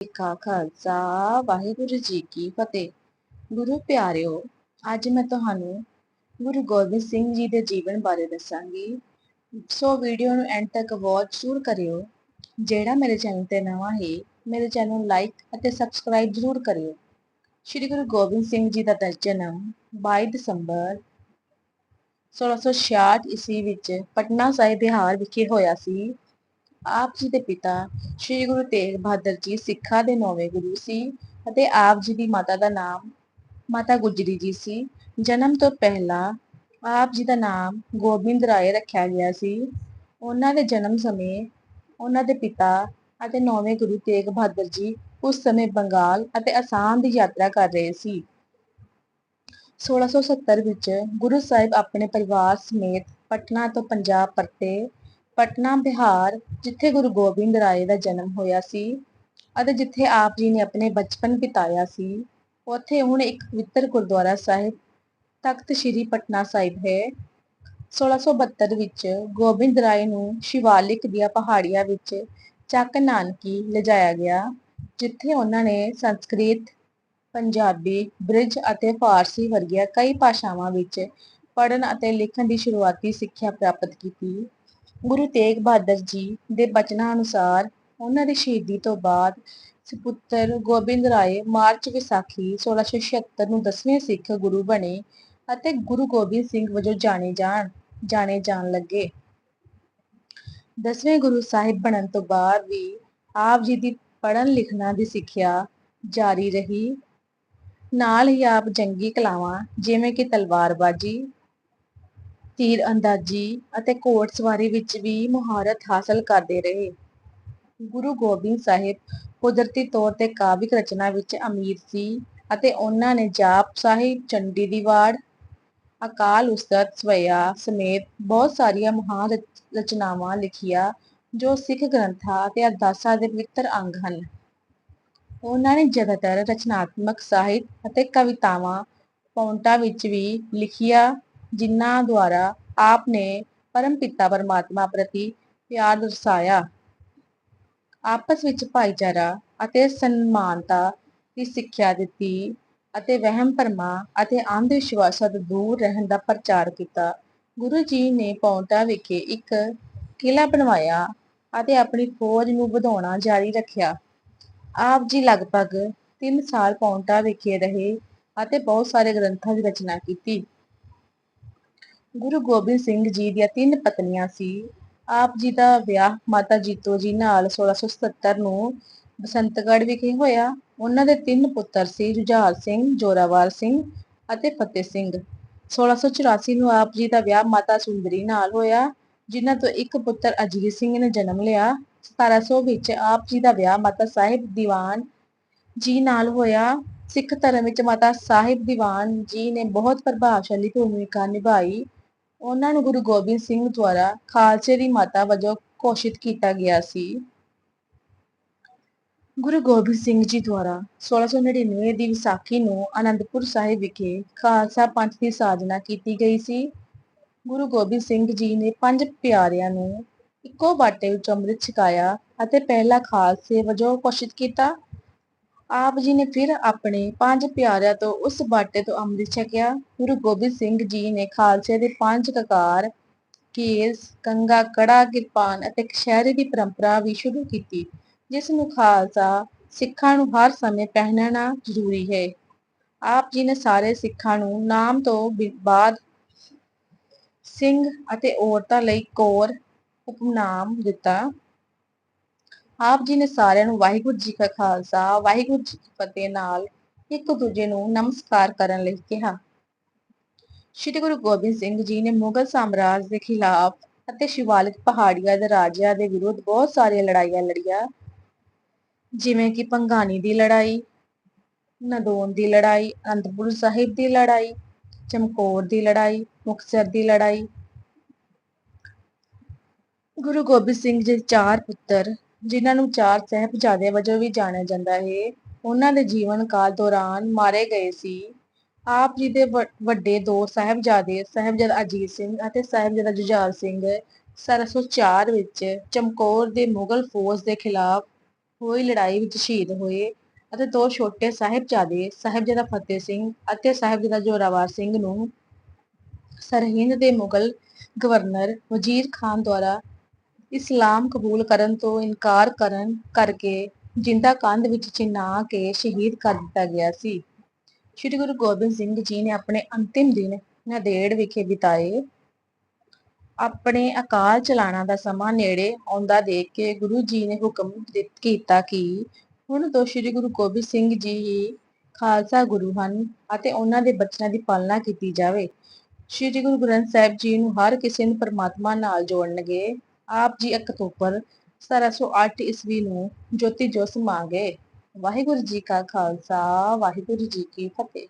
ਜੀ ਕਾ ਖਾਲਸਾ, ਵਾਹਿਗੁਰੂ ਜੀ ਕੀ ਫਤਿਹ। ਗੁਰੂ ਪਿਆਰਿਓ, ਅੱਜ ਮੈਂ ਤੁਹਾਨੂੰ ਗੁਰੂ ਗੋਬਿੰਦ ਸਿੰਘ ਜੀ ਦੇ ਜੀਵਨ ਬਾਰੇ ਦੱਸਾਂਗੀ। ਸੋ ਵੀਡੀਓ ਨੂੰ ਐਂਡ ਤੱਕ ਵਾਚ ਜ਼ਰੂਰ ਕਰਿਓ। ਜਿਹੜਾ ਮੇਰੇ ਚੈਨਲ ਤੇ ਨਵਾਂ ਹੈ, ਮੇਰੇ ਚੈਨਲ ਨੂੰ ਲਾਈਕ ਅਤੇ ਸਬਸਕ੍ਰਾਈਬ ਜ਼ਰੂਰ ਕਰਿਓ। ਸ਼੍ਰੀ ਗੁਰੂ ਗੋਬਿੰਦ ਸਿੰਘ ਜੀ ਦਾ ਜਨਮ 22 ਦਸੰਬਰ 1666 ਈਸਵੀ ਵਿੱਚ ਪਟਨਾ ਸਾਹਿਬ ਬਿਹਾਰ ਵਿਖੇ ਹੋਇਆ ਸੀ। ਆਪ ਜੀ ਦੇ ਪਿਤਾ ਸ਼੍ਰੀ ਗੁਰੂ ਤੇਗ ਬਹਾਦਰ ਜੀ ਸਿੱਖਾਂ ਦੇ ਨੌਵੇਂ ਗੁਰੂ ਸੀ ਅਤੇ ਆਪ ਜੀ ਦੀ ਮਾਤਾ ਦਾ ਨਾਮ ਮਾਤਾ ਗੁਜਰੀ ਜੀ ਸੀ। ਜਨਮ ਤੋਂ ਪਹਿਲਾਂ ਆਪ ਜੀ ਦਾ ਨਾਮ ਗੋਬਿੰਦ ਰਾਏ ਰੱਖਿਆ ਗਿਆ ਸੀ। ਉਹਨਾਂ ਦੇ ਜਨਮ ਸਮੇਂ ਉਹਨਾਂ ਦੇ ਪਿਤਾ ਅਤੇ ਨੌਵੇਂ ਗੁਰੂ ਤੇਗ ਬਹਾਦਰ ਜੀ ਉਸ ਸਮੇਂ ਬੰਗਾਲ ਅਤੇ ਅਸਾਮ ਦੀ ਯਾਤਰਾ ਕਰ ਰਹੇ ਸੀ। 1670 ਵਿੱਚ ਗੁਰੂ ਸਾਹਿਬ ਆਪਣੇ ਪਰਿਵਾਰ ਸਮੇਤ ਪਟਨਾ ਤੋਂ ਪੰਜਾਬ ਪਰਤੇ ਪਟਨਾ, ਬਿਹਾਰ, ਜਿੱਥੇ ਗੁਰੂ ਗੋਬਿੰਦ ਰਾਏ ਦਾ ਜਨਮ ਹੋਇਆ ਸੀ ਅਤੇ ਜਿੱਥੇ ਆਪ ਜੀ ਨੇ ਆਪਣੇ ਬਚਪਨ ਬਿਤਾਇਆ ਸੀ, ਉੱਥੇ ਹੁਣ ਇੱਕ ਪਵਿੱਤਰ ਗੁਰਦੁਆਰਾ ਸਾਹਿਬ ਤਖਤ ਸ੍ਰੀ ਪਟਨਾ ਸਾਹਿਬ ਹੈ। 1672 ਵਿੱਚ ਗੋਬਿੰਦ ਰਾਏ ਨੂੰ ਸ਼ਿਵਾਲਿਕ ਦੀਆਂ ਪਹਾੜੀਆਂ ਵਿੱਚ ਚੱਕ ਨਾਨਕੀ ਲਿਜਾਇਆ ਗਿਆ, ਜਿੱਥੇ ਉਹਨਾਂ ਨੇ ਸੰਸਕ੍ਰਿਤ, ਪੰਜਾਬੀ, ਬ੍ਰਿਜ ਅਤੇ ਫਾਰਸੀ ਵਰਗੀਆਂ ਕਈ ਭਾਸ਼ਾਵਾਂ ਵਿੱਚ ਪੜ੍ਹਨ ਅਤੇ ਲਿਖਣ ਦੀ ਸ਼ੁਰੂਆਤੀ ਸਿੱਖਿਆ ਪ੍ਰਾਪਤ ਕੀਤੀ। ਗੁਰੂ ਤੇਗ ਬਹਾਦਰ ਜੀ ਦੇ ਬਚਨਾਂ ਅਨੁਸਾਰ ਉਹਨਾਂ ਦੀ ਸ਼ਹੀਦੀ ਤੋਂ ਬਾਅਦ ਸੁਪੁੱਤਰ ਗੋਬਿੰਦ ਰਾਏ ਮਾਰਚ ਵਿਸਾਖੀ 1676 ਨੂੰ ਦਸਵੇਂ ਸਿੱਖ ਗੁਰੂ ਬਣੇ ਅਤੇ ਗੁਰੂ ਗੋਬਿੰਦ ਸਿੰਘ ਵਜੋਂ ਜਾਣੇ ਜਾਣ ਜਾਣੇ ਜਾਣ ਲੱਗੇ। ਦਸਵੇਂ ਗੁਰੂ ਸਾਹਿਬ ਬਣਨ ਤੋਂ ਬਾਅਦ ਵੀ ਆਪ ਜੀ ਦੀ ਪੜ੍ਹਨ ਲਿਖਣਾ ਦੀ ਸਿੱਖਿਆ ਜਾਰੀ ਰਹੀ। ਨਾਲ ਹੀ ਆਪ ਜੰਗੀ ਕਲਾਵਾਂ ਜਿਵੇਂ ਕਿ ਤਲਵਾਰਬਾਜ਼ੀ ਤੀਰ ਅੰਦਾਜ਼ੀ ਅਤੇ ਘੋੜਸਵਾਰੀ ਵਿੱਚ ਵੀ ਮੁਹਾਰਤ ਹਾਸਲ ਕਰਦੇ ਰਹੇ। ਗੁਰੂ ਗੋਬਿੰਦ ਸਾਹਿਬ ਕੁਦਰਤੀ ਤੌਰ ਤੇ ਕਾਵਿਕ ਰਚਨਾ ਵਿੱਚ ਅਮੀਰ ਸੀ ਅਤੇ ਉਹਨਾਂ ਨੇ ਜਾਪ ਸਾਹਿਬ, ਚੰਡੀ ਦੀ ਵਾੜ, ਅਕਾਲ ਉਸਤਤ ਸਵਿਆ ਸਮੇਤ ਬਹੁਤ ਸਾਰੀਆਂ ਮਹਾਨ ਰਚਨਾਵਾਂ ਲਿਖੀਆਂ ਜੋ ਸਿੱਖ ਗ੍ਰੰਥਾਂ ਅਤੇ ਅਰਦਾਸਾਂ ਦੇ ਪਵਿੱਤਰ ਅੰਗ ਹਨ। ਉਹਨਾਂ ਨੇ ਜ਼ਿਆਦਾਤਰ ਰਚਨਾਤਮਕ ਸਾਹਿਤ ਅਤੇ ਕਵਿਤਾਵਾਂ ਪੌਂਟਾ ਵਿੱਚ ਵੀ ਲਿਖੀਆਂ ਜਿਨ੍ਹਾਂ ਦੁਆਰਾ ਆਪ ਨੇ ਪਰਮ ਪਿਤਾ ਪਰਮਾਤਮਾ ਪ੍ਰਤੀ ਪਿਆਰ ਦਰਸਾਇਆ। ਆਪਸ ਵਿੱਚ ਭਾਈਚਾਰਾ ਅਤੇ ਸਨਮਾਨਤਾ ਦੀ ਸਿੱਖਿਆ ਦਿੱਤੀ ਅਤੇ ਵਹਿਮ, ਭਰਮਾਂ ਅਤੇ ਅੰਧ ਵਿਸ਼ਵਾਸਾਂ ਤੋਂ ਦੂਰ ਰਹਿਣ ਦਾ ਪ੍ਰਚਾਰ ਕੀਤਾ। ਗੁਰੂ ਜੀ ਨੇ ਪੌਂਟਾ ਵਿਖੇ ਇੱਕ ਕਿਲਾ ਬਣਵਾਇਆ ਅਤੇ ਆਪਣੀ ਫੌਜ ਨੂੰ ਵਧਾਉਣਾ ਜਾਰੀ ਰੱਖਿਆ। ਆਪ ਜੀ ਲਗਭਗ 3 ਸਾਲ ਪੌਂਟਾ ਵਿਖੇ ਰਹੇ ਅਤੇ ਬਹੁਤ ਸਾਰੇ ਗ੍ਰੰਥਾਂ ਦੀ ਰਚਨਾ ਕੀਤੀ। ਗੁਰੂ ਗੋਬਿੰਦ ਸਿੰਘ ਜੀ ਦੀਆਂ ਤਿੰਨ ਪਤਨੀਆਂ ਸੀ। ਆਪ ਜੀ ਦਾ ਵਿਆਹ ਮਾਤਾ ਜੀਤੋ ਜੀ ਨਾਲ 1677 ਨੂੰ ਬਸੰਤਗੜ੍ਹ ਵਿਖੇ ਹੋਇਆ। ਉਹਨਾਂ ਦੇ ਤਿੰਨ ਪੁੱਤਰ ਸੀ, ਜੁਝਾਰ ਸਿੰਘ, ਜੋਰਾਵਾਰ ਸਿੰਘ ਅਤੇ ਫਤਿਹ ਸਿੰਘ। 1684 ਨੂੰ ਆਪ ਜੀ ਦਾ ਵਿਆਹ ਮਾਤਾ ਸੁੰਦਰੀ ਨਾਲ ਹੋਇਆ, ਜਿਨ੍ਹਾਂ ਤੋਂ ਇੱਕ ਪੁੱਤਰ ਅਜੀਤ ਸਿੰਘ ਨੇ ਜਨਮ ਲਿਆ। 1700 ਵਿੱਚ ਆਪ ਜੀ ਦਾ ਵਿਆਹ ਮਾਤਾ ਸਾਹਿਬ ਦੀਵਾਨ ਜੀ ਨਾਲ ਹੋਇਆ। ਸਿੱਖ ਧਰਮ ਵਿੱਚ ਮਾਤਾ ਸਾਹਿਬ ਦੀਵਾਨ ਜੀ ਨੇ ਬਹੁਤ ਪ੍ਰਭਾਵਸ਼ਾਲੀ ਭੂਮਿਕਾ ਨਿਭਾਈ। ਉਹਨਾਂ ਨੂੰ ਗੁਰੂ ਗੋਬਿੰਦ ਸਿੰਘ ਦੁਆਰਾ ਖਾਲਸੇ ਦੀ ਮਾਤਾ ਵਜੋਂ ਘੋਸ਼ਿਤ ਕੀਤਾ ਗਿਆ ਸੀ। ਗੁਰੂ ਗੋਬਿੰਦ ਸਿੰਘ ਜੀ ਦੁਆਰਾ 1699 ਦੀ ਵਿਸਾਖੀ ਨੂੰ ਅਨੰਦਪੁਰ ਸਾਹਿਬ ਵਿਖੇ ਖਾਲਸਾ ਪੰਥ ਦੀ ਸਾਜਨਾ ਕੀਤੀ ਗਈ ਸੀ। ਗੁਰੂ ਗੋਬਿੰਦ ਸਿੰਘ ਜੀ ਨੇ ਪੰਜ ਪਿਆਰਿਆਂ ਨੂੰ ਇੱਕੋ ਬਾਟੇ ਵਿੱਚ ਅੰਮ੍ਰਿਤ ਛਕਾਇਆ ਅਤੇ ਪਹਿਲਾ ਖਾਲਸੇ ਵਜੋਂ ਘੋਸ਼ਿਤ ਕੀਤਾ। ਆਪ ਜੀ ਨੇ ਫਿਰ ਆਪਣੇ ਪੰਜ ਪਿਆਰਿਆਂ ਤੋਂ ਉਸ ਬਾਟੇ ਤੋਂ ਅੰਮ੍ਰਿਤ ਛਕਿਆ। ਗੁਰੂ ਗੋਬਿੰਦ ਸਿੰਘ ਜੀ ਨੇ ਖਾਲਸੇ ਦੇ ਪੰਜ ਕਕਾਰ, ਕੇਸ, ਕੰਗਾ, ਕੜਾ, ਕਿਰਪਾਨ ਅਤੇ ਕਸ਼ਹਿਰੇ ਦੀ ਪਰੰਪਰਾ ਵੀ ਸ਼ੁਰੂ ਕੀਤੀ, ਜਿਸ ਨੂੰ ਖਾਲਸਾ ਸਿੱਖਾਂ ਨੂੰ ਹਰ ਸਮੇਂ ਪਹਿਨਣਾ ਜ਼ਰੂਰੀ ਹੈ। ਆਪ ਜੀ ਨੇ ਸਾਰੇ ਸਿੱਖਾਂ ਨੂੰ ਨਾਮ ਤੋਂ ਬਾਅਦ ਸਿੰਘ ਅਤੇ ਔਰਤਾਂ ਲਈ ਕੌਰ, ਉਪਨਾਮ ਦਿੱਤਾ। ਆਪ ਜੀ ਨੇ ਸਾਰਿਆਂ ਨੂੰ ਵਾਹਿਗੁਰੂ ਜੀ ਕਾ ਖਾਲਸਾ, ਵਾਹਿਗੁਰੂ ਜੀ ਕੀ ਫਤਿਹ ਨਾਲ ਇੱਕ ਦੂਜੇ ਨੂੰ ਨਮਸਕਾਰ ਕਰਨ ਲਈ ਕਿਹਾ। ਸ਼੍ਰੀ ਗੁਰੂ ਗੋਬਿੰਦ ਸਿੰਘ ਜੀ ਨੇ ਮੁਗਲ ਸਾਮਰਾਜ ਦੇ ਖਿਲਾਫ ਅਤੇ ਸ਼ਿਵਾਲਿਕ ਪਹਾੜੀਆਂ ਦੇ ਰਾਜਿਆਂ ਦੇ ਵਿਰੁੱਧ ਬਹੁਤ ਸਾਰੀਆਂ ਲੜਾਈਆਂ ਲੜੀਆਂ, ਜਿਵੇਂ ਕਿ ਪੰਗਾਨੀ ਦੀ ਲੜਾਈ, ਨਦੌਨ ਦੀ ਲੜਾਈ, ਅਨੰਦਪੁਰ ਸਾਹਿਬ ਦੀ ਲੜਾਈ, ਚਮਕੌਰ ਦੀ ਲੜਾਈ, ਮੁਕਤਸਰ ਦੀ ਲੜਾਈ। ਗੁਰੂ ਗੋਬਿੰਦ ਸਿੰਘ ਜੀ ਦੇ ਚਾਰ ਪੁੱਤਰ ਜਿਨ੍ਹਾਂ ਨੂੰ ਚਾਰ ਸਹਿਬਜ਼ਾਦੇ ਵਜੋਂ ਵੀ ਜਾਣਿਆ ਜਾਂਦਾ ਹੈ, ਉਹਨਾਂ ਦੇ ਜੀਵਨ ਕਾਲ ਦੌਰਾਨ ਮਾਰੇ ਗਏ ਸੀ। ਆਪ ਜੀ ਦੇ ਵੱਡੇ ਦੋ ਸਹਿਬਜ਼ਾਦੇ, ਸਹਿਬਜ਼ਾਦਾ ਅਜੀਤ ਸਿੰਘ ਅਤੇ ਸਹਿਬਜ਼ਾਦਾ ਜੁਝਾਰ ਸਿੰਘ 1704 ਵਿੱਚ ਚਮਕੌਰ ਦੇ ਮੁਗਲ ਫੌਜ ਦੇ ਖਿਲਾਫ ਹੋਈ ਲੜਾਈ ਵਿੱਚ ਸ਼ਹੀਦ ਹੋਏ ਅਤੇ ਦੋ ਛੋਟੇ ਸਾਹਿਬਜ਼ਾਦੇ, ਸਾਹਿਬਜ਼ਾਦਾ ਫਤਿਹ ਸਿੰਘ ਅਤੇ ਸਾਹਿਬਜ਼ਾਦਾ ਜ਼ੋਰਾਵਰ ਸਿੰਘ ਨੂੰ ਸਰਹਿੰਦ ਦੇ ਮੁਗਲ ਗਵਰਨਰ ਵਜ਼ੀਰ ਖਾਨ ਦੁਆਰਾ ਇਸਲਾਮ ਕਬੂਲ ਕਰਨ ਤੋਂ ਇਨਕਾਰ ਕਰਨ ਕਰਕੇ ਜਿੰਦਾ ਕੰਧ ਵਿੱਚ ਚਿਣਵਾ ਕੇ ਸ਼ਹੀਦ ਕਰ ਦਿੱਤਾ ਗਿਆ ਸੀ। ਸ੍ਰੀ ਗੁਰੂ ਗੋਬਿੰਦ ਸਿੰਘ ਜੀ ਨੇ ਆਪਣੇ ਅੰਤਿਮ ਦਿਨ ਨਾਂਦੇੜ ਵਿਖੇ ਬਿਤਾਏ। ਆਪਣੇ ਅਕਾਲ ਚਲਾਣਾ ਦਾ ਸਮਾਂ ਨੇੜੇ ਆਉਂਦਾ ਦੇਖ ਕੇ ਗੁਰੂ ਜੀ ਨੇ ਹੁਕਮ ਕੀਤਾ ਕਿ ਹੁਣ ਤੋਂ ਸ੍ਰੀ ਗੁਰੂ ਗੋਬਿੰਦ ਸਿੰਘ ਜੀ ਹੀ ਖਾਲਸਾ ਗੁਰੂ ਹਨ ਅਤੇ ਉਹਨਾਂ ਦੇ ਬਚਨਾਂ ਦੀ ਪਾਲਣਾ ਕੀਤੀ ਜਾਵੇ। ਸ੍ਰੀ ਗੁਰੂ ਗ੍ਰੰਥ ਸਾਹਿਬ ਜੀ ਨੂੰ ਹਰ ਕਿਸੇ ਨੂੰ ਪਰਮਾਤਮਾ ਨਾਲ ਜੋੜਨਗੇ। ਆਪ ਜੀ ਅਕਤੂਬਰ 1708 ਈਸਵੀ ਨੂੰ ਜੋਤੀ ਜੋਤ ਸਮਾ ਗਏ। ਵਾਹਿਗੁਰੂ ਜੀ ਕਾ ਖਾਲਸਾ, ਵਾਹਿਗੁਰੂ ਜੀ ਕੀ ਫਤਿਹ।